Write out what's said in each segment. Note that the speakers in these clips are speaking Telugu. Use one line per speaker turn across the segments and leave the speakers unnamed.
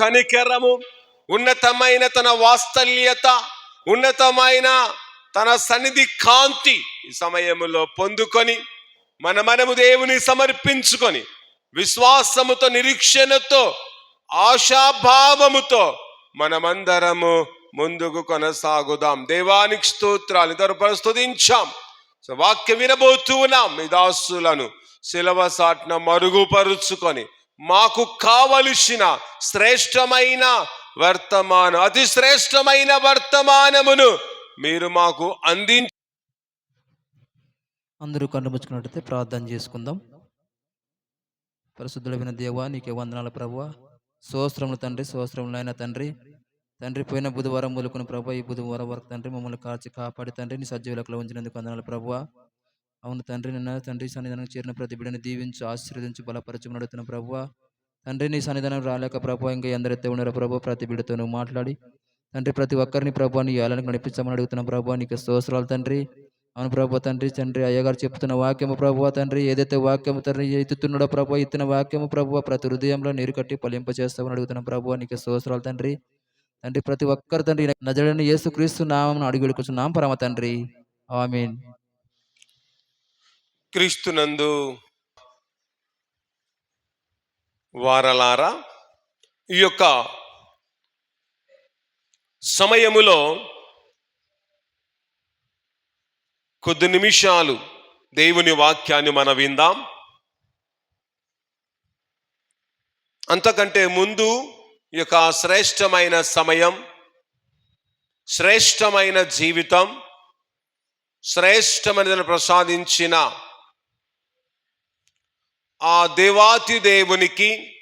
కనికెరము. ఉన్నతమైన తన వాత్సల్యత ఉన్నతమైన తన సన్నిధి కాంతి ఈ సమయములో పొందుకొని మన మనము దేవుని సమర్పించుకొని విశ్వాసముతో నిరీక్షణతో ఆశాభావముతో మనమందరము ముందుకు కొనసాగుదాం. దేవానికి స్తోత్రాలు. ఇద్దరు స్తుతించాం. వాక్య వాక్యం వినబోతూ ఉన్నాం. మీ దాసులను శిలవ సాట్న మరుగుపరుచుకొని మాకు కావలసిన శ్రేష్టమైన వర్తమానం అతి శ్రేష్టమైన వర్తమానమును మీరు మాకు అందించ
అందరూ కన్ను ప్రార్థన చేసుకుందాం. పరిశుద్ధులైన దేవా నీకే వందనాలు ప్రభువ. సోస్త్రములు తండ్రి సంవత్సరములైన తండ్రి. తండ్రి పోయిన బుధవారం మొలుకున్న ప్రభు ఈ బుధవారం వరకు తండ్రి మమ్మల్ని కాచి కాపాడి తండ్రి నీ సజీవులకు ఉంచినందుకు వందనాలు ప్రభువ. అవును తండ్రి నిన్న తండ్రి సన్నిధానం చేరిన ప్రతి బిడ్డను దీవించి ఆశీర్వదించి బలపరచమని అడుగుతున్న ప్రభువ. తండ్రి నీ సన్నిధానం రాలేక ప్రభు ఇంకా ఎందరైతే ఉన్నారో ప్రభు ప్రతి బిడ్డతోనూ మాట్లాడి తండ్రి ప్రతి ఒక్కరిని ప్రభు నీ ఏళ్ళని నడిపించమని అడుగుతున్న ప్రభు నీకు స్తోత్రాలు తండ్రి. అవును ప్రభు తండ్రి తండ్రి అయ్యగారు చెప్తున్న వాక్యము ప్రభు తండ్రి ఏదైతే వాక్యము తండ్రి ఎత్తుతున్నాడో ప్రభు ఇస్తున్న వాక్యము ప్రభు ప్రతి హృదయంలో నీరు కట్టి పలింప చేస్తామని అడుగుతున్న ప్రభు నీకు స్తోత్రాలు తండ్రి. తండ్రి ప్రతి ఒక్కరు తండ్రి నజడని యేసుక్రీస్తు నామం అడిగి వెళ్ళుకొచ్చున్నాం పరమ తండ్రి. ఆమీన్.
క్రీస్తునందు వారలారా ఈ యొక్క సమయములో కొద్ది నిమిషాలు దేవుని వాక్యాన్ని మనం విందాం. అంతకంటే ముందు ఈ యొక్క శ్రేష్టమైన సమయం శ్రేష్టమైన జీవితం శ్రేష్టమైనదని ప్రసాదించిన ఆ దేవాతి దేవునికి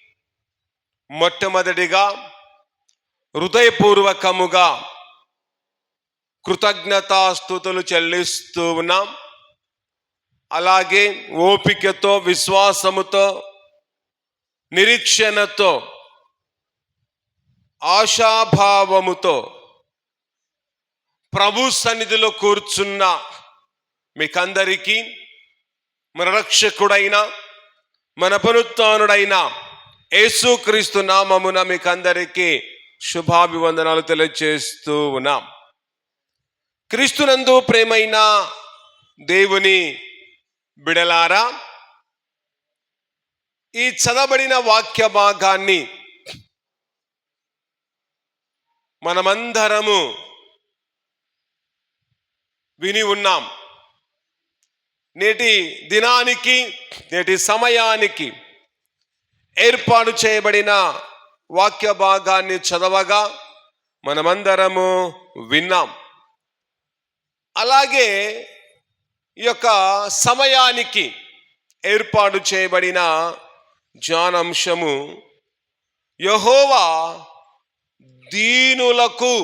మొట్టమొదటిగా హృదయపూర్వకముగా కృతజ్ఞతాస్థుతులు చెల్లిస్తూ ఉన్నాం. అలాగే ఓపికతో విశ్వాసముతో నిరీక్షణతో ఆశాభావముతో ప్రభు సన్నిధిలో కూర్చున్న మీకందరికీ మన రక్షకుడైన మన పునరుత్డైన యేసుక్రీస్తు నామమున మీకు అందరికీ శుభాభివందనాలు తెలియజేస్తూ ఉన్నాం. క్రీస్తునందు ప్రేమైన దేవుని బిడలారా ఈ చదవబడిన వాక్య భాగాన్ని మనమందరము విని ఉన్నాం. నేటి దినానికి నేటి సమయానికి ఏర్పాటు చేయబడిన వాక్య భాగాన్ని చదవగా మనమందరము విన్నాం. అలాగే ఈ యొక్క సమయానికి ఏర్పాటు చేయబడిన జ్ఞానాంశము యహోవా దీనులకు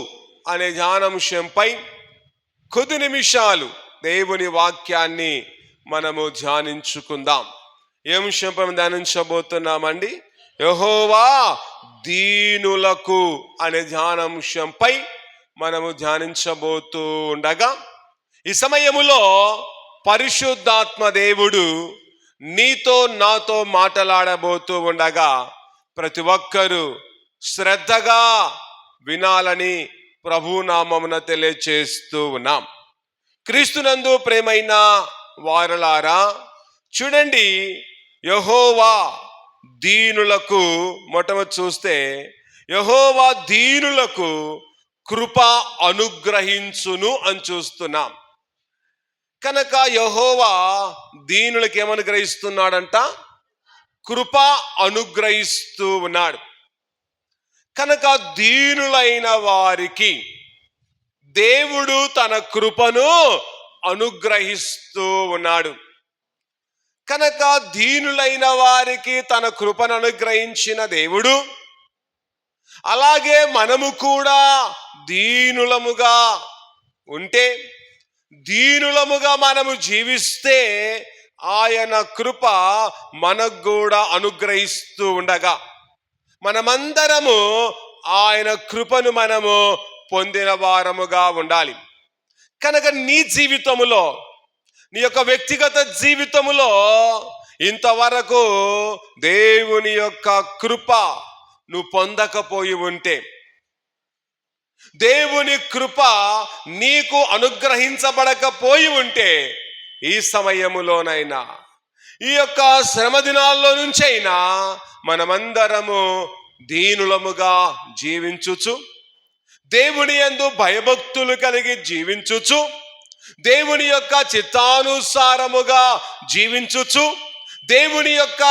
అనే జ్ఞానాంశంపై కొద్ది నిమిషాలు దేవుని వాక్యాన్ని మనము ధ్యానించుకుందాం. ఏ అంశంపై ధ్యానించబోతున్నామండి? యహోవా దీనులకు అనే ధ్యానాంశంపై మనము ధ్యానించబోతూ ఉండగా ఈ సమయములో పరిశుద్ధాత్మ దేవుడు నీతో నాతో మాట్లాడబోతూ ఉండగా ప్రతి ఒక్కరూ శ్రద్ధగా వినాలని ప్రభునామమున తెలియచేస్తూ ఉన్నాం. క్రీస్తునందు ప్రేమైన వారలారా చూడండి యహోవా దీనులకు మొట్టమొదటి చూస్తే యహోవా దీనులకు కృప అనుగ్రహించును అని చూస్తున్నాం. కనుక యహోవా దీనులకు ఏమనుగ్రహిస్తున్నాడంట కృప అనుగ్రహిస్తూ ఉన్నాడు. కనుక దీనులైన వారికి దేవుడు తన కృపను అనుగ్రహిస్తూ ఉన్నాడు. కనుక దీనులైన వారికి తన కృపను అనుగ్రహించిన దేవుడు అలాగే మనము కూడా దీనులముగా ఉంటే దీనులముగా మనము జీవిస్తే ఆయన కృప మనకు కూడా అనుగ్రహిస్తూ ఉండగా మనమందరము ఆయన కృపను మనము పొందిన వారముగా ఉండాలి. కనుక నీ జీవితములో నీ యొక్క వ్యక్తిగత జీవితములో ఇంతవరకు దేవుని యొక్క కృప నువ్వు పొందకపోయి ఉంటే దేవుని కృప నీకు అనుగ్రహించబడకపోయి ఉంటే ఈ సమయములోనైనా ఈ యొక్క శ్రమ దినాల్లో నుంచైనా మనమందరము దీనులముగా జీవించుచు దేవుని యందు భయభక్తులు కలిగి జీవించుచు దేవుని యొక్క చిత్తానుసారముగా జీవించుచు దేవుని యొక్క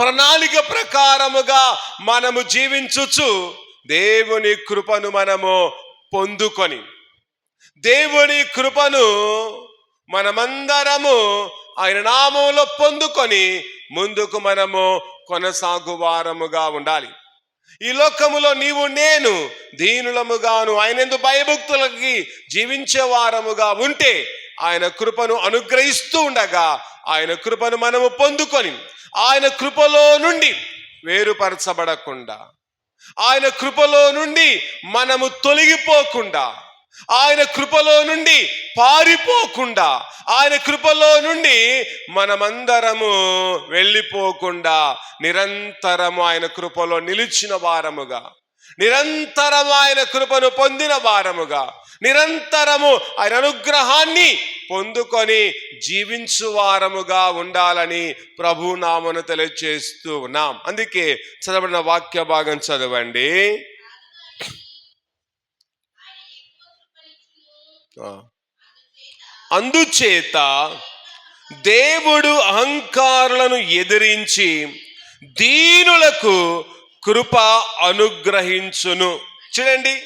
ప్రణాళిక ప్రకారముగా మనము జీవించుచు దేవుని కృపను మనము పొందుకొని దేవుని కృపను మనమందరము ఆయన నామంలో పొందుకొని ముందుకు మనము కొనసాగువారముగా ఉండాలి. ఈ లోకములో నీవు నేను దీనులముగాను ఆయనందు భయభక్తులకి జీవించేవారముగా ఉంటే ఆయన కృపను అనుగ్రహిస్తూ ఉండగా ఆయన కృపను మనము పొందుకొని ఆయన కృపలో నుండి వేరుపరచబడకుండా ఆయన కృపలో నుండి మనము తొలగిపోకుండా ఆయన కృపలో నుండి పారిపోకుండా ఆయన కృపలో నుండి మనమందరము వెళ్ళిపోకుండా నిరంతరము ఆయన కృపలో నిలిచిన వారముగా నిరంతరము ఆయన కృపను పొందిన వారముగా నిరంతరము ఆయన అనుగ్రహాన్ని పొందుకొని జీవించు వారముగా ఉండాలని ప్రభు నామను తెలియజేస్తూ ఉన్నాం. అందుకే చదవబడిన వాక్య భాగం చదవండి. ఆ. అందుచేత దేవుడు అహంకారులను ఎదిరించి దీనులకు కృప అనుగ్రహించును. చూడండి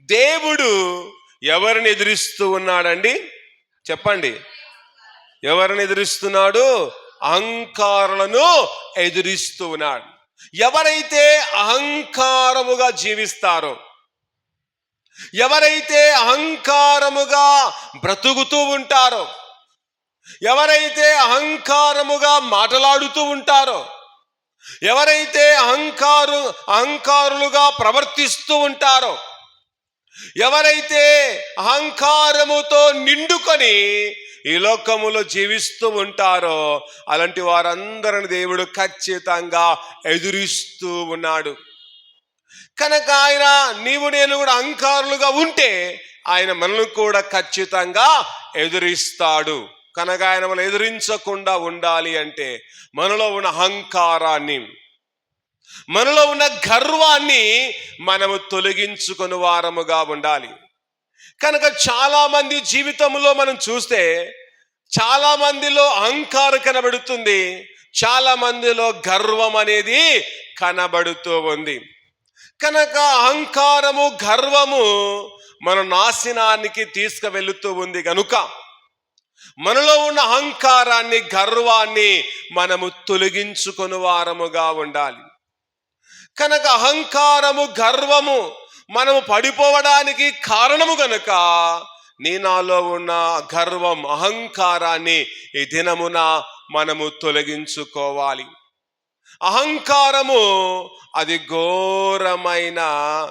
దేవుడు ఎవరిని ఎదిరిస్తూ ఉన్నాడండి? చెప్పండి. ఎవరిని ఎదిరిస్తున్నాడు? అహంకారులను ఎదిరిస్తూ ఉన్నాడు. ఎవరైతే అహంకారముగా జీవిస్తారో ఎవరైతే అహంకారముగా బ్రతుకుతూ ఉంటారో ఎవరైతే అహంకారముగా మాట్లాడుతూ ఉంటారో ఎవరైతే అహంకారు అహంకారులుగా ప్రవర్తిస్తూ ఉంటారో ఎవరైతే అహంకారముతో నిండుకొని ఈ లోకములో జీవిస్తూ ఉంటారో అలాంటి వారందరిని దేవుడు ఖచ్చితంగా ఎదురిస్తూ ఉన్నాడు. కనుక ఆయన నీవు నేను కూడా అహంకారులుగా ఉంటే ఆయన మనల్ని కూడా ఖచ్చితంగా ఎదురిస్తాడు. కనుక ఆయన మనం ఎదిరించకుండా ఉండాలి అంటే మనలో ఉన్న అహంకారాన్ని మనలో ఉన్న గర్వాన్ని మనము తొలగించుకొని వారముగా ఉండాలి. కనుక చాలామంది జీవితంలో మనం చూస్తే చాలామందిలో అహంకారం కనబడుతుంది చాలామందిలో గర్వం అనేది కనబడుతూ ఉంది. కనుక అహంకారము గర్వము మన నాశనానికి తీసుకువెళుతూ ఉంది గనుక మనలో ఉన్న అహంకారాన్ని గర్వాన్ని మనము తొలగించుకొని వారముగా ఉండాలి. కనుక అహంకారము గర్వము మనము పడిపోవడానికి కారణము గనుక నీ నాలో ఉన్న గర్వం అహంకారాన్ని ఈ దినమున మనము తొలగించుకోవాలి. అహంకారము అది ఘోరమైన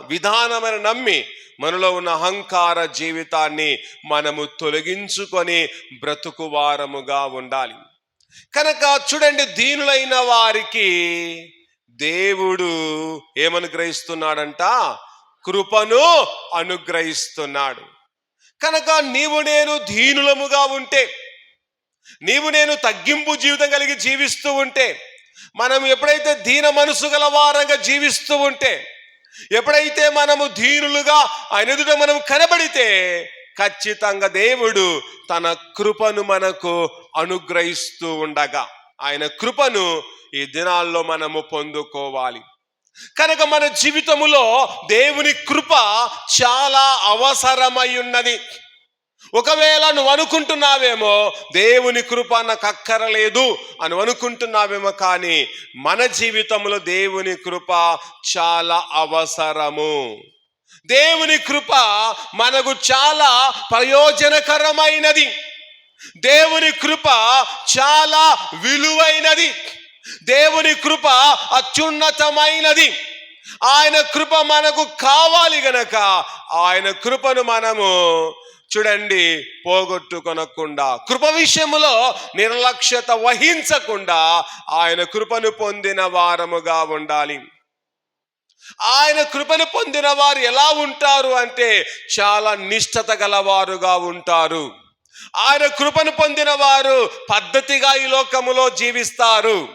విధానమైన నమ్మి మనలో ఉన్న అహంకార జీవితాన్ని మనము తొలగించుకొని బ్రతుకువారముగా ఉండాలి. కనుక చూడండి దీనులైన వారికి దేవుడు ఏమనుగ్రహిస్తున్నాడంట? కృపను అనుగ్రహిస్తున్నాడు. కనుక నీవు నేను దీనులముగా ఉంటే నీవు నేను తగ్గింపు జీవితం కలిగి జీవిస్తూ ఉంటే మనం ఎప్పుడైతే దీన మనసు గల వారంగా జీవిస్తూ ఉంటే ఎప్పుడైతే మనము దీనులుగా ఆయన ఎదుట మనం కనబడితే ఖచ్చితంగా దేవుడు తన కృపను మనకు అనుగ్రహిస్తూ ఉండగా ఆయన కృపను ఈ దినాల్లో మనము పొందుకోవాలి. కనుక మన జీవితములో దేవుని కృప చాలా అవసరమై ఉన్నది. ఒకవేళ నువ్వు అనుకుంటున్నావేమో దేవుని కృప నాకు అక్కరలేదు అని అనుకుంటున్నావేమో కానీ మన జీవితంలో దేవుని కృప చాలా అవసరము. దేవుని కృప మనకు చాలా ప్రయోజనకరమైనది. దేవుని కృప చాలా విలువైనది. దేవుని కృప అత్యున్నతమైనది. ఆయన కృప మనకు కావాలి గనక ఆయన కృపను మనము చూడండి పోగొట్టుకొనకుండా కృప విషయములో నిర్లక్ష్యత వహించకుండా ఆయన కృపను పొందిన వారముగా ఉండాలి. ఆయన కృపను పొందిన వారు ఎలా ఉంటారు అంటే చాలా నిష్ఠత గలవారుగా ఉంటారు. ఆయన కృపను పొందిన వారు పద్ధతిగా ఈ లోకములో జీవిస్తారు.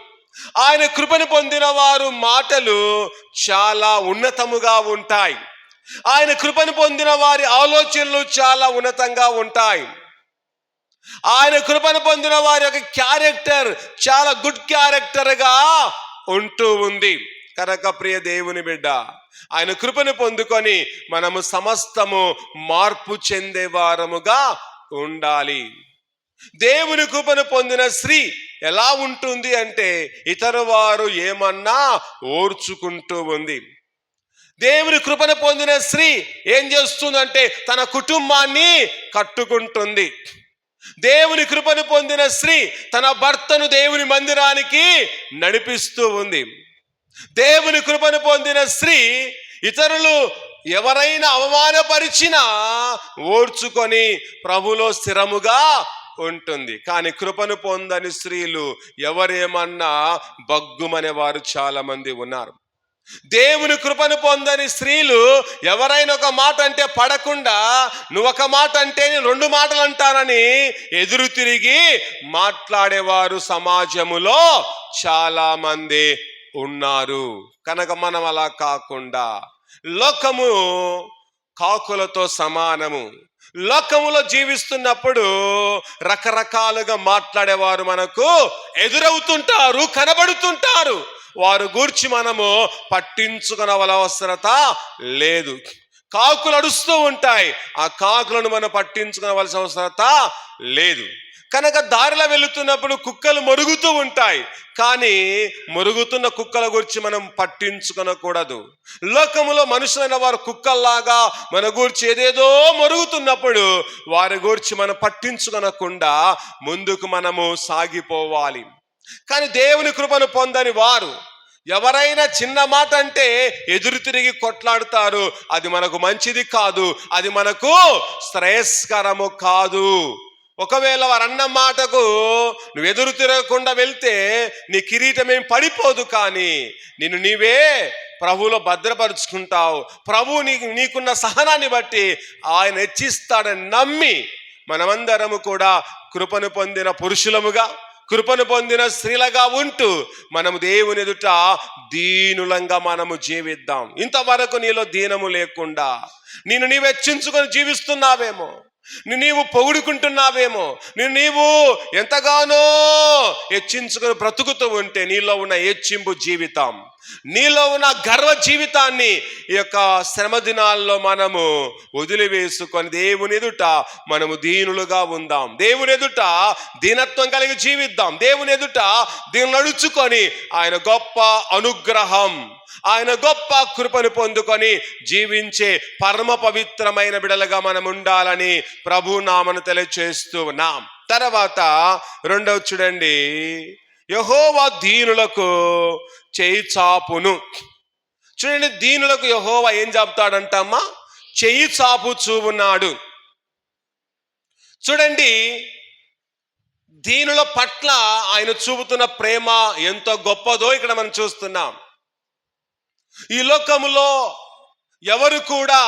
ఆయన కృపను పొందిన వారు మాటలు చాలా ఉన్నతముగా ఉంటాయి. ఆయన కృపను పొందిన వారి ఆలోచనలు చాలా ఉన్నతంగా ఉంటాయి. ఆయన కృపను పొందిన వారి యొక్క క్యారెక్టర్ చాలా గుడ్ క్యారెక్టర్గా ఉంటూ ఉంది. కనుక ప్రియ దేవుని బిడ్డ ఆయన కృపను పొందుకొని మనము సమస్తము మార్పు చెందేవారముగా ఉండాలి. దేవుని కృపను పొందిన స్త్రీ ఎలా ఉంటుంది అంటే ఇతరు వారు ఏమన్నా ఓర్చుకుంటూ ఉంది. దేవుని కృపను పొందిన స్త్రీ ఏం చేస్తుందంటే తన కుటుంబాన్ని కట్టుకుంటుంది. దేవుని కృపను పొందిన స్త్రీ తన భర్తను దేవుని మందిరానికి నడిపిస్తూ ఉంది. దేవుని కృపను పొందిన స్త్రీ ఇతరులు ఎవరైనా అవమానపరిచినా ఓర్చుకొని ప్రభులో స్థిరముగా ఉంటుంది. కానీ కృపను పొందని స్త్రీలు ఎవరేమన్నా బగ్గుమనే వారు చాలామంది ఉన్నారు. దేవుని కృపను పొందని స్త్రీలు ఎవరైనా ఒక మాట అంటే పడకుండా నువ్వు ఒక మాట అంటే నేను రెండు మాటలు అంటానని ఎదురు తిరిగి మాట్లాడేవారు సమాజములో చాలా మంది ఉన్నారు. కనుక మనం అలా కాకుండా లోకము కాకులతో సమానము. లోకములో జీవిస్తున్నప్పుడు రకరకాలుగా మాట్లాడేవారు మనకు ఎదురవుతుంటారు కనబడుతుంటారు. వారు గూర్చి మనము పట్టించుకునవల అవసరత లేదు. కాకులు అడుస్తూ ఉంటాయి. ఆ కాకులను మనం పట్టించుకోవలసిన అవసరత లేదు. కనుక దారిలో వెళుతున్నప్పుడు కుక్కలు మరుగుతూ ఉంటాయి. కానీ మరుగుతున్న కుక్కల గురించి మనం పట్టించుకొనకూడదు. లోకములో మనుషులైన వారు కుక్కల్లాగా మన గురించి ఏదేదో మరుగుతున్నప్పుడు వారి గురించి మనం పట్టించుకొనకుండా ముందుకు మనము సాగిపోవాలి. కానీ దేవుని కృపను పొందని వారు ఎవరైనా చిన్న మాట అంటే ఎదురు తిరిగి కొట్లాడుతారు. అది మనకు మంచిది కాదు. అది మనకు శ్రేయస్కరము కాదు. ఒకవేళ వారు అన్న మాటకు నువ్వు ఎదురు తిరగకుండా వెళ్తే నీ కిరీటం ఏం పడిపోదు కానీ నిన్ను నీవే ప్రభువులో భద్రపరుచుకుంటావు. ప్రభు నీ నీకున్న సహనాన్ని బట్టి ఆయన హెచ్చిస్తాడని నమ్మి మనమందరము కూడా కృపను పొందిన పురుషులముగా కృపను పొందిన స్త్రీలుగా ఉంటూ మనము దేవుని ఎదుట దీనులంగా మనము జీవిద్దాం. ఇంతవరకు నీలో దీనము లేకుండా నేను నీవు హెచ్చించుకొని జీవిస్తున్నావేమో? నీవు పొగుడుకుంటున్నావేమో? ని- నీవు ఎంతగానో హెచ్చించుకొని బ్రతుకుతూ ఉంటే నీలో ఉన్న హెచ్చింపు జీవితం. నీలో ఉన్న గర్వ జీవితాన్ని ఈ యొక్క శ్రమ దినాల్లో మనము వదిలివేసుకొని దేవుని ఎదుట మనము దీనులుగా ఉందాం. దేవుని ఎదుట దీనత్వం కలిగి జీవిద్దాం. దేవుని ఎదుట దీని నడుచుకొని ఆయన గొప్ప అనుగ్రహం ఆయన గొప్ప కృపను పొందుకొని జీవించే పరమ పవిత్రమైన బిడలుగా మనం ఉండాలని ప్రభు నామను తెలియచేస్తూ ఉన్నాం. తర్వాత రెండవ చూడండి. యహోవా దీనులకు చేయి చాపును. చూడండి దీనులకు యహోవా ఏం చెప్తాడంటమ్మా? చెయ్యి చాపు చూవున్నాడు చూడండి దీనుల పట్ల ఆయన చూపుతున్న ప్రేమ ఎంతో గొప్పదో ఇక్కడ మనం చూస్తున్నాం. ఈ లోకములో ఎవరు కూడా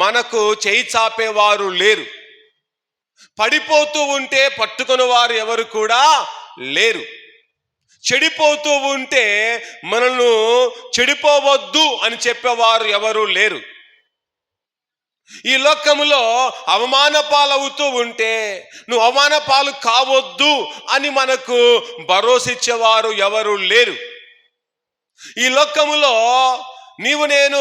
మనకు చేయి చాపేవారు లేరు. పడిపోతూ ఉంటే పట్టుకుని వారు ఎవరు కూడా లేరు. చెడిపోతూ ఉంటే మనల్ని చెడిపోవద్దు అని చెప్పేవారు ఎవరూ లేరు. ఈ లోకములో అవమాన పాలవుతూ ఉంటే నువ్వు అవమాన పాలు కావద్దు అని మనకు భరోసిచ్చేవారు ఎవరు లేరు. ఈ లోకములో నీవు నేను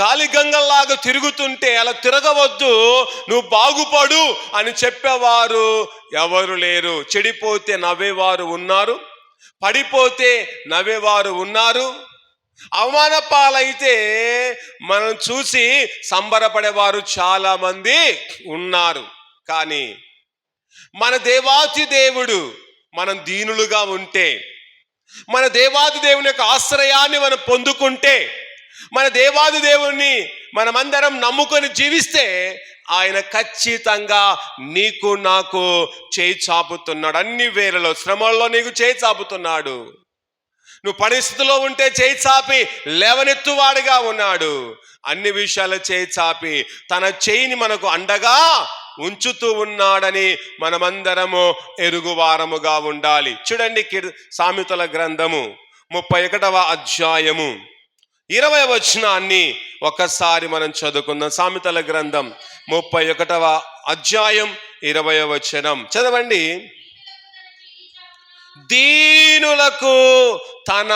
గాలి గంగల్లాగా తిరుగుతుంటే అలా తిరగవద్దు నువ్వు బాగుపడు అని చెప్పేవారు ఎవరు లేరు. చెడిపోతే నవ్వేవారు ఉన్నారు. పడిపోతే నవ్వేవారు ఉన్నారు. అవమాన పాలైతే మనం చూసి సంబరపడేవారు చాలా మంది ఉన్నారు. కానీ మన దేవాతి దేవుడు మనం దీనులుగా ఉంటే మన దేవాది దేవుని యొక్క ఆశ్రయాన్ని మనం పొందుకుంటే మన దేవాది దేవుణ్ణి మనమందరం నమ్ముకొని జీవిస్తే ఆయన ఖచ్చితంగా నీకు నాకు చేయి చాపుతున్నాడు. అన్ని వేళలో శ్రమల్లో నీకు చేయి చాపుతున్నాడు. నువ్వు పరిస్థితిలో ఉంటే చేయి చాపి లేవనెత్తువాడుగా ఉన్నాడు. అన్ని విషయాలు చేయి చాపి తన చేయిని మనకు అండగా ఉంచుతూ ఉన్నాడని మనమందరము ఎరుగువారముగా ఉండాలి. చూడండి కీర్ సామెతల గ్రంథము ముప్పై ఒకటవ అధ్యాయము. ఇరవై వచనాన్ని ఒకసారి మనం చదువుకుందాం. సామెతల గ్రంథం ముప్పై ఒకటవ అధ్యాయం ఇరవై వచనం. చదవండి. దీనులకు తన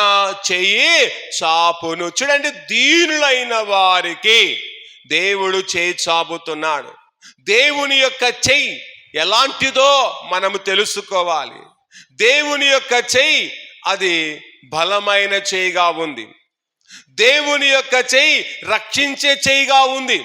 చెయ్యి చాపును. చూడండి దీనులైన వారికి దేవుడు చేయి చాపుతున్నాడు. దేవుని యొక్క చెయ్యి ఎలాంటిదో మనము తెలుసుకోవాలి. దేవుని యొక్క చెయ్యి అది బలమైన చేయిగా ఉంది. దేవుని యొక్క చెయ్యి రక్షించే చేయిగా ఉంది.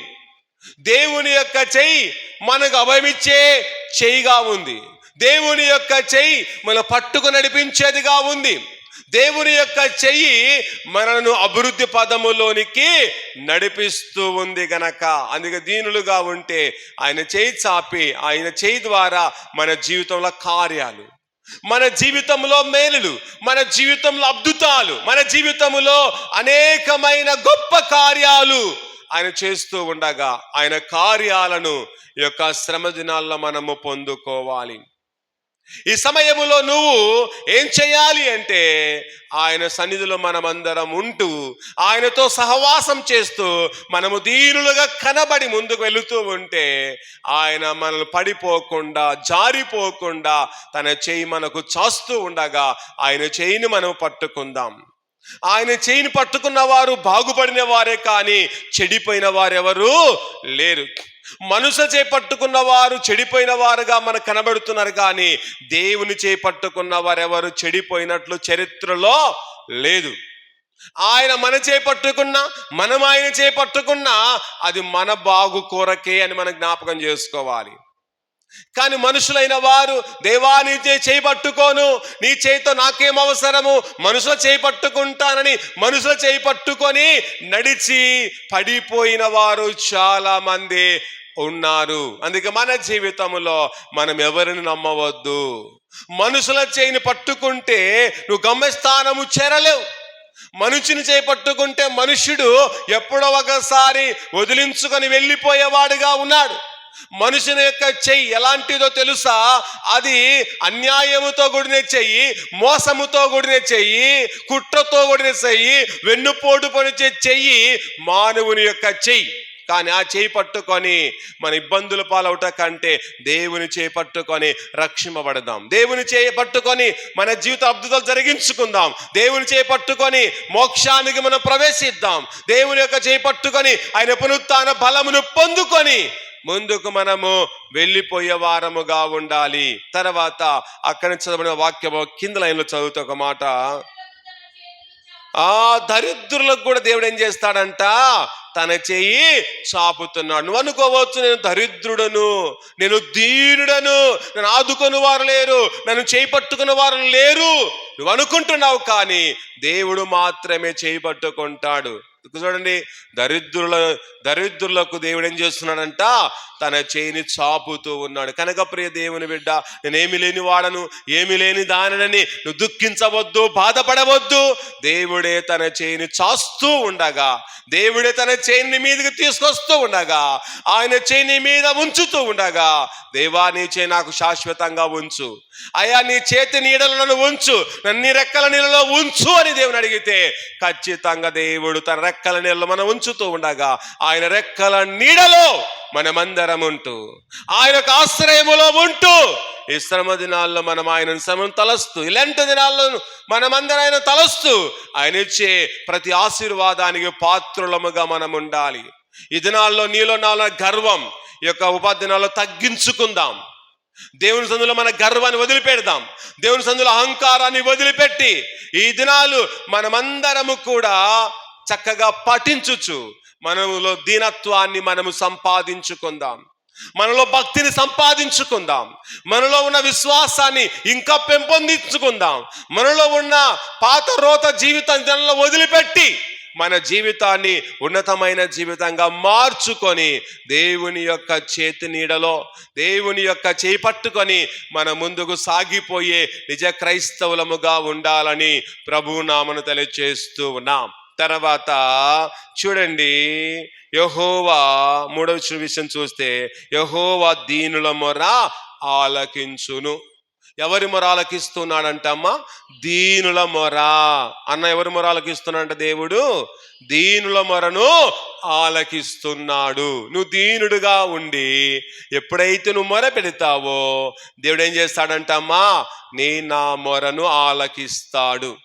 దేవుని యొక్క చెయ్యి మనకు అభయమిచ్చే చేయిగా ఉంది. దేవుని యొక్క చెయ్యి మన పట్టుకు నడిపించేదిగా ఉంది. దేవుని యొక్క చెయ్యి మనను అభివృద్ధి పదములోనికి నడిపిస్తూ ఉంది గనక. అందుకే దీనులుగా ఉంటే ఆయన చేయి చాపి ఆయన చేయి ద్వారా మన జీవితంలో కార్యాలు మన జీవితంలో మేలులు మన జీవితంలో అద్భుతాలు మన జీవితంలో అనేకమైన గొప్ప కార్యాలు ఆయన చేస్తూ ఉండగా ఆయన కార్యాలను ఈ యొక్క శ్రమ దినాల్లో మనము పొందుకోవాలి. ఈ సమయములో నువ్వు ఏం చేయాలి అంటే ఆయన సన్నిధిలో మనమందరం ఉంటూ ఆయనతో సహవాసం చేస్తూ మనము దీనులుగా కనబడి ముందుకు వెళుతూ ఉంటే ఆయన మనల్ని పడిపోకుండా జారిపోకుండా తన చేయి మనకు చాస్తూ ఉండగా ఆయన చేయిని మనం పట్టుకుందాం. ఆయన చేయిని పట్టుకున్న వారు బాగుపడిన వారే కానీ చెడిపోయిన వారెవరూ లేరు. మనుషులు చేపట్టుకున్న వారు చెడిపోయిన వారుగా మనకు కనబడుతున్నారు కానీ దేవుని చేపట్టుకున్న వారెవరు చెడిపోయినట్లు చరిత్రలో లేదు. ఆయన మన చేపట్టుకున్నా మనం ఆయన చేపట్టుకున్నా అది మన బాగు కోరకే అని మనం జ్ఞాపకం చేసుకోవాలి. కానీ మనుషులైన వారు దేవా నీ చే చేయి పట్టుకోను నీ చేయితో నాకేం అవసరము? మనుషుల చేయి పట్టుకుంటానని మనుషుల చేయి పట్టుకొని నడిచి పడిపోయిన వారు చాలా మంది ఉన్నారు. అందుకే మన జీవితంలో మనం ఎవరిని నమ్మవద్దు. మనుషుల చేయిని పట్టుకుంటే నువ్వు గమ్యస్థానము చేరలేవు. మనుషుని చేయి పట్టుకుంటే మనుష్యుడు ఎప్పుడో ఒకసారి వదిలించుకొని వెళ్ళిపోయేవాడుగా ఉన్నాడు. మనుషుని యొక్క చెయ్యి ఎలాంటిదో తెలుసా? అది అన్యాయముతో కూడిన చెయ్యి మోసముతో కూడిన చెయ్యి కుట్రతో కూడిన చెయ్యి వెన్నుపోటు పనిచే చెయ్యి మానవుని యొక్క చెయ్యి. కానీ ఆ చేయి పట్టుకొని మన ఇబ్బందుల పాలవుట కంటే దేవుని చేయి పట్టుకొని రక్షింపబడదాం. దేవుని చేయి పట్టుకొని మన జీవిత అద్భుతాలు జరిగించుకుందాం. దేవుని చేయి పట్టుకొని మోక్షానికి మనం ప్రవేశిద్దాం. దేవుని యొక్క చేయి పట్టుకొని ఆయన పునరుత్న బలమును పొందుకొని ముందుకు మనము వెళ్ళిపోయే వారముగా ఉండాలి. తర్వాత అక్కడి నుంచి చదవడిన వాక్యము కింద లైన్లో చదువుతా ఒక మాట. ఆ దరిద్రులకు కూడా దేవుడు ఏం చేస్తాడంట? తన చెయ్యి చాపుతున్నాడు. నువ్వు అనుకోవచ్చు నేను దరిద్రుడను నేను దీనుడను నన్ను ఆదుకొని వారు లేరు నన్ను చేయి పట్టుకున్న వారు లేరు. నువ్వు అనుకుంటున్నావు కానీ దేవుడు మాత్రమే చేయి పట్టుకుంటాడు. చూడండి దరిద్రుల దరిద్రులకు దేవుడు ఏం చేస్తున్నాడంట? తన చేయిని చాపుతూ ఉన్నాడు. కనుక ప్రియ దేవుని బిడ్డ నేనేమి లేని వాడను ఏమి లేని దానిని నువ్వు దుఃఖించవద్దు బాధపడవద్దు. దేవుడే తన చేయిని చాస్తూ ఉండగా దేవుడే తన చేయిని మీదకి తీసుకొస్తూ ఉండగా ఆయన చేయిని మీద ఉంచుతూ ఉండగా దేవా నీ చేయి నాకు శాశ్వతంగా ఉంచు. అయ్యా నీ చేతి నీడలను నన్ను ఉంచు. నన్ను రెక్కల నీళ్ళలో ఉంచు అని దేవుని అడిగితే ఖచ్చితంగా దేవుడు తన రెక్కల నీళ్ళలో మనం ఉంచుతూ ఉండగా ఆయన రెక్కల నీడలో మనమందరం ఉంటూ ఆయన యొక్క ఆశ్రయములో ఉంటూ ఈ శ్రమ దినాల్లో మనం ఆయన శ్రమం తలస్తూ ఇలాంటి దినాల్లో మనమందరం ఆయన తలస్తూ ఆయన ఇచ్చే ప్రతి ఆశీర్వాదానికి పాత్రులముగా మనం ఉండాలి. ఈ దినాల్లో నీలో నాలో గర్వం ఈ యొక్క ఉపాధినాల్లో తగ్గించుకుందాం. దేవుని సందులో మన గర్వాన్ని వదిలిపెడదాం. దేవుని సందులో అహంకారాన్ని వదిలిపెట్టి ఈ దినాలు మనమందరము కూడా చక్కగా పఠించుచు మనములో దీనత్వాన్ని మనము సంపాదించుకుందాం. మనలో భక్తిని సంపాదించుకుందాం. మనలో ఉన్న విశ్వాసాన్ని ఇంకా పెంపొందించుకుందాం. మనలో ఉన్న పాత రోత జీవితం జనంలో వదిలిపెట్టి మన జీవితాన్ని ఉన్నతమైన జీవితంగా మార్చుకొని దేవుని యొక్క చేతి నీడలో దేవుని యొక్క చేయి పట్టుకొని మన ముందుకు సాగిపోయే నిజ క్రైస్తవులముగా ఉండాలని ప్రభునామను తెలియచేస్తూ ఉన్నాం. తర్వాత చూడండి యహోవా మూడవ విషయం చూస్తే యహోవా దీనుల మొర ఆలకించును. ఎవరి మొర ఆలకిస్తున్నాడంటమ్మా? దీనుల మొర. అన్న ఎవరి మొర ఆలకిస్తున్నాడంట దేవుడు? దీనుల మొరను ఆలకిస్తున్నాడు. నువ్వు దీనుడుగా ఉండి ఎప్పుడైతే నువ్వు మొర పెడతావో దేవుడు ఏం చేస్తాడంటమ్మా? నీ నా మొరను ఆలకిస్తాడు.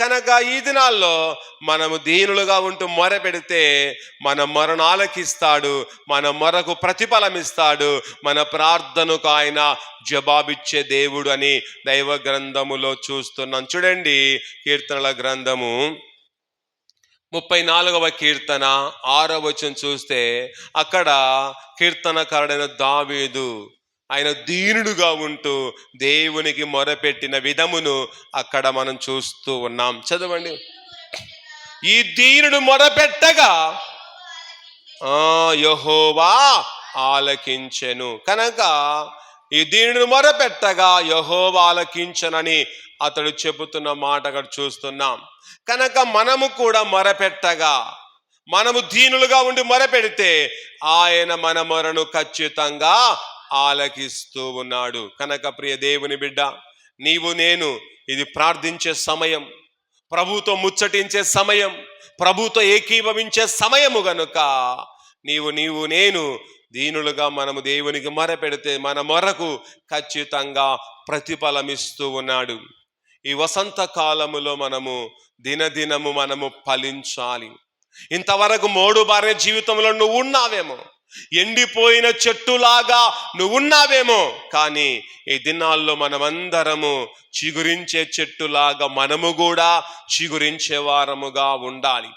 కనుక ఈ దినాల్లో మనము దీనులుగా ఉంటూ మొర పెడితే మన మొరను ఆలకిస్తాడు మన మొరకు ప్రతిఫలం ఇస్తాడు మన ప్రార్థనకు ఆయన జవాబిచ్చే దేవుడు అని దైవ గ్రంథములో చూస్తున్నాం. చూడండి కీర్తనల గ్రంథము ముప్పై నాలుగవ కీర్తన ఆరో వచనం చూస్తే అక్కడ కీర్తనకారుడైన దావీదు ఆయన దీనుడుగా ఉంటూ దేవునికి మొరపెట్టిన విధమును అక్కడ మనం చూస్తూ ఉన్నాం. చదవండి. ఈ దీనుడు మొరపెట్టగా ఆ యహోవా ఆలకించెను. కనుక ఈ దీనుడు మొరపెట్టగా యహోవా ఆలకించనని అతడు చెబుతున్న మాట అక్కడ చూస్తున్నాం. కనుక మనము కూడా మొరపెట్టగా మనము దీనులుగా ఉండి మొరపెడితే ఆయన మన మొరను ఖచ్చితంగా ఆలకిస్తూ ఉన్నాడు. కనుక ప్రియ దేవుని బిడ్డ నీవు నేను ఇది ప్రార్థించే సమయం ప్రభుతో ముచ్చటించే సమయం ప్రభుతో ఏకీభవించే సమయము గనుక నీవు నీవు నేను దీనులుగా మనము దేవునికి మొరపెడితే మన మొరకు ఖచ్చితంగా ప్రతిఫలమిస్తూ ఉన్నాడు. ఈ వసంత కాలములో మనము దినదినము మనము ఫలించాలి. ఇంతవరకు మోడు బారిన జీవితంలో నువ్వు ఉన్నావేమో ఎండిపోయిన చెట్టులాగా నువ్వు ఉన్నావేమో కానీ ఈ దినాల్లో మనమందరము చిగురించే చెట్టులాగా మనము కూడా చిగురించే వారముగా ఉండాలి.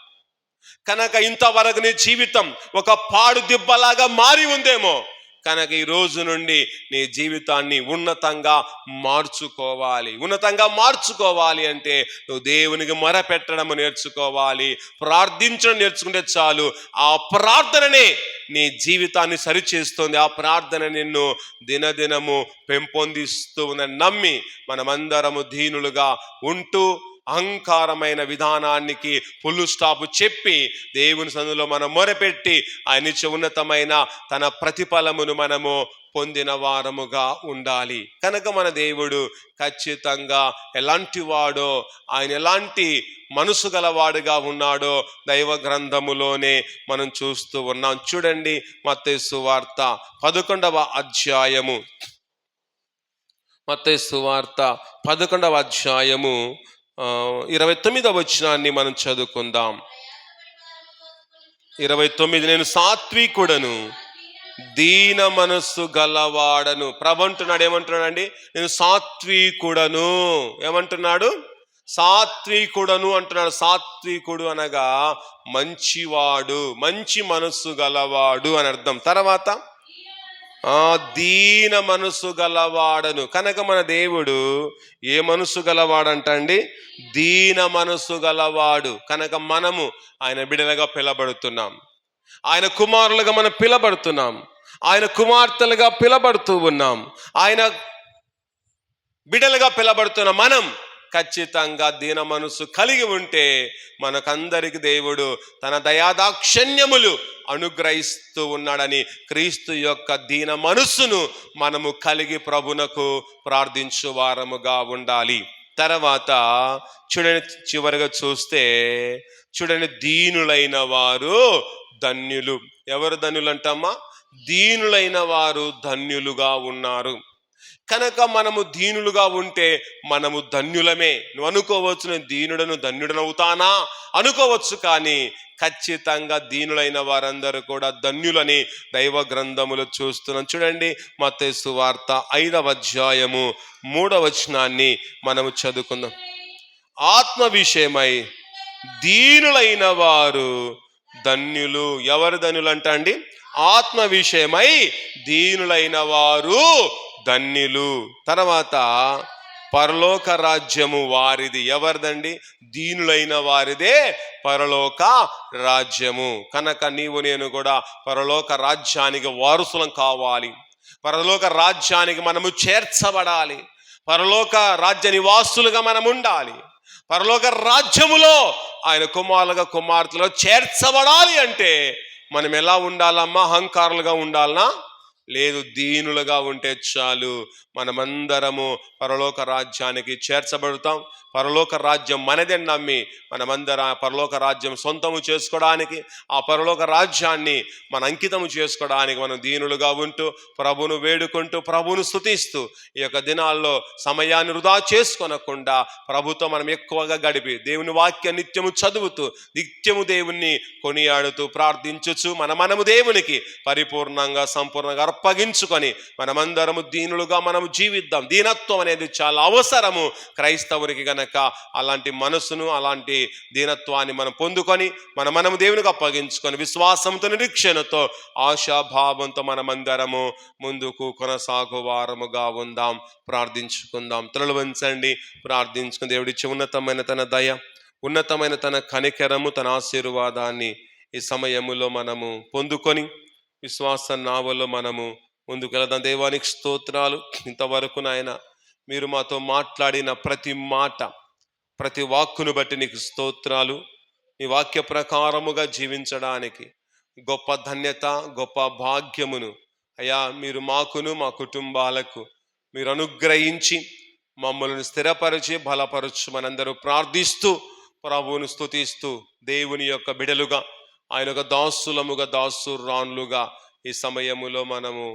కనుక ఇంతవరకు నీ జీవితం ఒక పాడు దిబ్బలాగా మారి ఉందేమో. కనుక ఈ రోజు నుండి నీ జీవితాన్ని ఉన్నతంగా మార్చుకోవాలి. ఉన్నతంగా మార్చుకోవాలి అంటే నువ్వు దేవునికి మొరపెట్టడం నేర్చుకోవాలి. ప్రార్థించడం నేర్చుకుంటే చాలు. ఆ ప్రార్థననే నీ జీవితాన్ని సరిచేస్తుంది. ఆ ప్రార్థన నిన్ను దినదినము పెంపొందిస్తూ ఉందని నమ్మి మనమందరము దీనులుగా ఉంటూ అహంకారమైన విధానానికి ఫుల్ స్టాప్ చెప్పి దేవుని సందులో మనం మొరపెట్టి ఆయన ఉన్నతమైన తన ప్రతిఫలమును మనము పొందిన వారముగా ఉండాలి. కనుక మన దేవుడు ఖచ్చితంగా ఎలాంటి వాడో ఆయన ఎలాంటి మనసు గలవాడుగా ఉన్నాడో దైవ గ్రంథములోనే మనం చూస్తూ ఉన్నాం. చూడండి మత్తేసు వార్త పదకొండవ అధ్యాయము. మత్తేసు వార్త పదకొండవ అధ్యాయము ఇరవై తొమ్మిదవ వచనాన్ని మనం చదువుకుందాం. ఇరవై తొమ్మిది నేను సాత్వికుడను దీన మనస్సు గలవాడను. ప్రభు అంటున్నాడు ఏమంటున్నాడండి? నేను సాత్వికుడను. ఏమంటున్నాడు? సాత్వికుడను అంటున్నాడు. సాత్వికుడు అనగా మంచివాడు మంచి మనస్సు గలవాడు అని అర్థం. తర్వాత దీన మనసు గలవాడను. కనుక మన దేవుడు ఏ మనసు గలవాడంటండి? దీన మనసు గలవాడు. కనుక మనము ఆయన బిడలుగా పిలబడుతున్నాం. ఆయన కుమారులుగా మనం పిలబడుతున్నాం. ఆయన కుమార్తెలుగా పిలబడుతూ ఉన్నాం. ఆయన బిడలుగా పిలబడుతున్న మనం ఖచ్చితంగా దీన మనసు కలిగి ఉంటే మనకందరికి దేవుడు తన దయాదాక్షణ్యములు అనుగ్రహిస్తూ ఉన్నాడని క్రీస్తు యొక్క దీన మనస్సును మనము కలిగి ప్రభునకు ప్రార్థించు వారముగా ఉండాలి. తర్వాత చూడని చివరిగా చూస్తే చూడండి దీనులైన వారు ధన్యులు. ఎవరు ధన్యులు అంటమ్మా దీనులైన వారు ధన్యులుగా ఉన్నారు. కనుక మనము దీనులుగా ఉంటే మనము ధన్యులమే. నువ్వు అనుకోవచ్చు నేను దీనుడను ధన్యుడనవుతానా అనుకోవచ్చు కానీ ఖచ్చితంగా దీనులైన వారందరూ కూడా ధన్యులని దైవ గ్రంథములు చూస్తున్నాం. చూడండి మత్తయి వార్త ఐదవ అధ్యాయము మూడవ వచనాన్ని మనము చదువుకుందాం. ఆత్మ విషయమై దీనులైన వారు ధన్యులు. ఎవరు ధన్యులు అంట అండి? ఆత్మ విషయమై దీనులైన వారు ధన్యులు. తర్వాత పరలోక రాజ్యము వారిది ఎవరిదండి? దీనులైన వారిదే పరలోక రాజ్యము. కనుక నీవు నేను కూడా పరలోక రాజ్యానికి వారసులం కావాలి. పరలోక రాజ్యానికి మనము చేర్చబడాలి. పరలోక రాజ్య నివాసులుగా మనం ఉండాలి పరలోక రాజ్యములో ఆయన కుమారులుగా కుమార్తెలో చేర్చబడాలి అంటే మనం ఎలా ఉండాలమ్మా? అహంకారులుగా ఉండాలనా? లేదు దీనులుగా ఉంటే చాలు మనమందరము పరలోక రాజ్యానికి చేర్చబడతాం. పరలోక రాజ్యం మనదని నమ్మి మనమందరం ఆ పరలోక రాజ్యం సొంతము చేసుకోవడానికి ఆ పరలోక రాజ్యాన్ని మన అంకితము చేసుకోవడానికి మనం దీనులుగా ఉంటూ ప్రభును వేడుకుంటూ ప్రభును స్తుతిస్తూ ఈ యొక్క దినాల్లో సమయాన్ని వృధా చేసుకొనకుండా ప్రభుతో మనం ఎక్కువగా గడిపి దేవుని వాక్య నిత్యము చదువుతూ నిత్యము దేవుణ్ణి కొనియాడుతూ ప్రార్థించుచు మన మనము దేవునికి పరిపూర్ణంగా సంపూర్ణంగా అర్పగించుకొని మనమందరము దీనులుగా మనము జీవిద్దాం. దీనత్వం అనేది చాలా అవసరము. క్రైస్తవునికి గనక అలాంటి మనసును అలాంటి దీనత్వాన్ని మనం పొందుకొని మన మనము దేవునికి అప్పగించుకొని విశ్వాసంతో నిరీక్షణతో ఆశాభావంతో మనమందరము ముందుకు కొనసాగు వారముగా ఉందాం. ప్రార్థించుకుందాం. తలలు వంచండి. ప్రార్థించుకుని దేవుడిచ్చే ఉన్నతమైన తన దయ ఉన్నతమైన తన కనికరము తన ఆశీర్వాదాన్ని ఈ సమయములో మనము పొందుకొని విశ్వాస నావలో మనము ముందుకు వెళ్దాం దేవానికి స్తోత్రాలు. ఇంతవరకు నాయన మీరు మాతో మాట్లాడిన ప్రతి మాట ప్రతి వాక్కును బట్టి నీకు స్తోత్రాలు. నీ వాక్య ప్రకారముగా జీవించడానికి గొప్ప ధన్యత గొప్ప భాగ్యమును అయ్యా మీరు మాకును మా కుటుంబాలకు మీరు అనుగ్రహించి మమ్మల్ని స్థిరపరిచి బలపరచు మనందరూ ప్రార్థిస్తూ ప్రభువును స్థుతిస్తూ దేవుని యొక్క బిడలుగా ఆయన యొక్క దాసులముగా దాసురాన్లుగా ఈ సమయములో మనము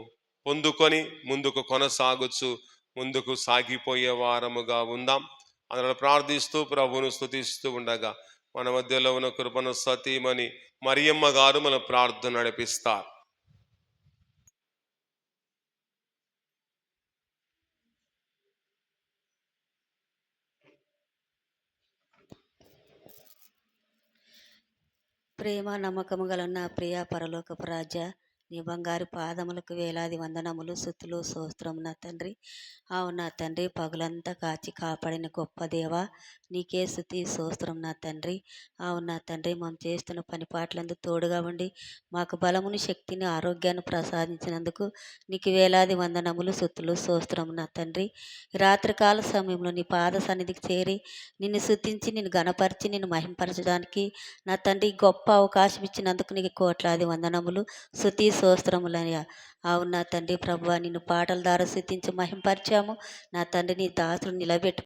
పొందుకొని ముందుకు కొనసాగుచు ముందుకు సాగిపోయే వారముగా ఉందాం. అందులో ప్రార్థిస్తూ ప్రభును స్తుతిస్తూ ఉండగా మన మధ్యలో ఉన్న కృపను సతీమని మరియమ్మ గారు మన ప్రార్థన నడిపిస్తారు.
ప్రేమ నమ్మకము గల నా ప్రియ పరలోకపు రాజా నీ బంగారు పాదములకు వేలాది వందనములు సుత్తులు సోస్త్రం నా తండ్రి. అవును నా తండ్రి పగులంతా కాచి కాపాడిన గొప్ప దేవ నీకే స్థుతి సోస్త్రం నా తండ్రి. అవును నా తండ్రి మేము చేస్తున్న పని పాటలందు తోడుగా ఉండి మాకు బలముని శక్తిని ఆరోగ్యాన్ని ప్రసాదించినందుకు నీకు వేలాది వందనములు సుత్తులు సోస్త్రం నా తండ్రి. రాత్రికాల సమయంలో నీ పాద సన్నిధికి చేరి నిన్ను శుద్ధించి నిన్ను గణపరిచి నిన్ను మహింపరచడానికి నా తండ్రి గొప్ప అవకాశం ఇచ్చినందుకు నీకు కోట్లాది వందనములు శృతి సోస్త్రములయ్యా అవును నా తండ్రి ప్రభు నిన్ను పాటల ద్వారా శుద్ధించి మహింపరిచాము. నా తండ్రి నీ నిలబెట్టు